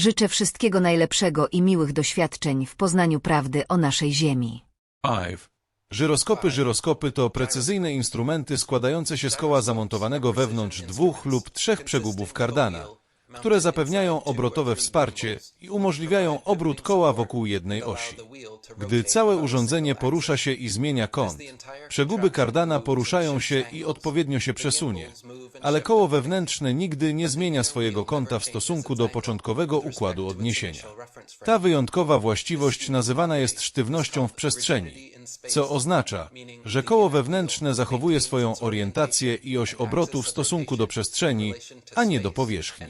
Życzę wszystkiego najlepszego i miłych doświadczeń w poznaniu prawdy o naszej Ziemi. IVE. Żyroskopy Żyroskopy to precyzyjne instrumenty składające się z koła zamontowanego wewnątrz dwóch lub trzech przegubów kardana, które zapewniają obrotowe wsparcie i umożliwiają obrót koła wokół jednej osi. Gdy całe urządzenie porusza się i zmienia kąt, przeguby kardana poruszają się i odpowiednio się przesunie, ale koło wewnętrzne nigdy nie zmienia swojego kąta w stosunku do początkowego układu odniesienia. Ta wyjątkowa właściwość nazywana jest sztywnością w przestrzeni, co oznacza, że koło wewnętrzne zachowuje swoją orientację i oś obrotu w stosunku do przestrzeni, a nie do powierzchni.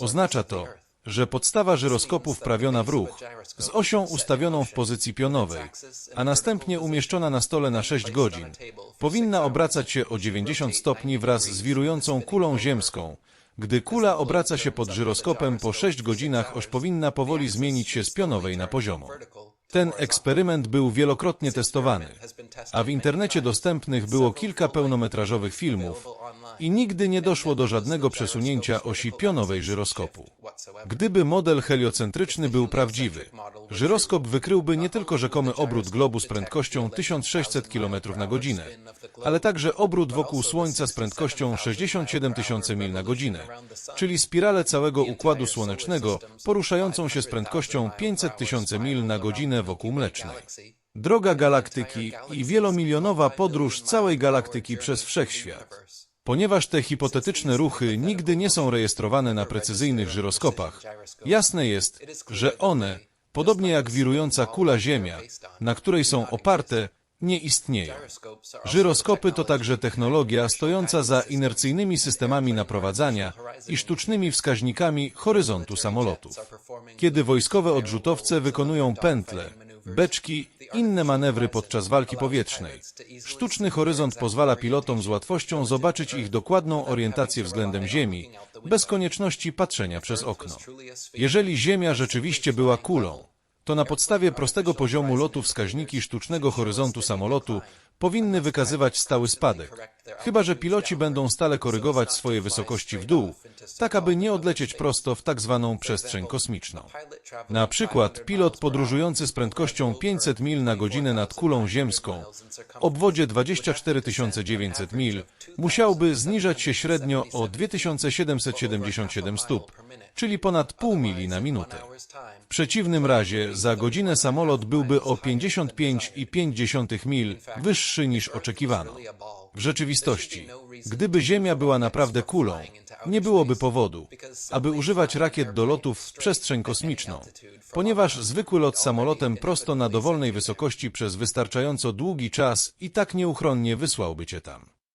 Oznacza to, że podstawa żyroskopu wprawiona w ruch, z osią ustawioną w pozycji pionowej, a następnie umieszczona na stole na 6 godzin, powinna obracać się o 90 stopni wraz z wirującą kulą ziemską. Gdy kula obraca się pod żyroskopem po 6 godzinach, oś powinna powoli zmienić się z pionowej na poziomą. Ten eksperyment był wielokrotnie testowany, a w internecie dostępnych było kilka pełnometrażowych filmów i nigdy nie doszło do żadnego przesunięcia osi pionowej żyroskopu. Gdyby model heliocentryczny był prawdziwy, żyroskop wykryłby nie tylko rzekomy obrót globu z prędkością 1600 km na godzinę, ale także obrót wokół Słońca z prędkością 67 tysiące mil na godzinę, czyli spiralę całego Układu Słonecznego poruszającą się z prędkością 500 tysięcy mil na godzinę wokół Mlecznej. Droga galaktyki i wielomilionowa podróż całej galaktyki przez wszechświat. Ponieważ te hipotetyczne ruchy nigdy nie są rejestrowane na precyzyjnych żyroskopach, jasne jest, że one, podobnie jak wirująca kula Ziemia, na której są oparte, nie istnieją. Żyroskopy to także technologia stojąca za inercyjnymi systemami naprowadzania i sztucznymi wskaźnikami horyzontu samolotów. Kiedy wojskowe odrzutowce wykonują pętle, beczki, inne manewry podczas walki powietrznej, sztuczny horyzont pozwala pilotom z łatwością zobaczyć ich dokładną orientację względem Ziemi, bez konieczności patrzenia przez okno. Jeżeli Ziemia rzeczywiście była kulą, to na podstawie prostego poziomu lotu wskaźniki sztucznego horyzontu samolotu powinny wykazywać stały spadek, chyba że piloci będą stale korygować swoje wysokości w dół, tak aby nie odlecieć prosto w tak zwaną przestrzeń kosmiczną. Na przykład pilot podróżujący z prędkością 500 mil na godzinę nad kulą ziemską obwodzie 24 900 mil musiałby zniżać się średnio o 2777 stóp, czyli ponad pół mili na minutę. W przeciwnym razie za godzinę samolot byłby o 55,5 mil wyższy niż oczekiwano. W rzeczywistości, gdyby Ziemia była naprawdę kulą, nie byłoby powodu, aby używać rakiet do lotów w przestrzeń kosmiczną, ponieważ zwykły lot samolotem prosto na dowolnej wysokości przez wystarczająco długi czas i tak nieuchronnie wysłałby cię tam.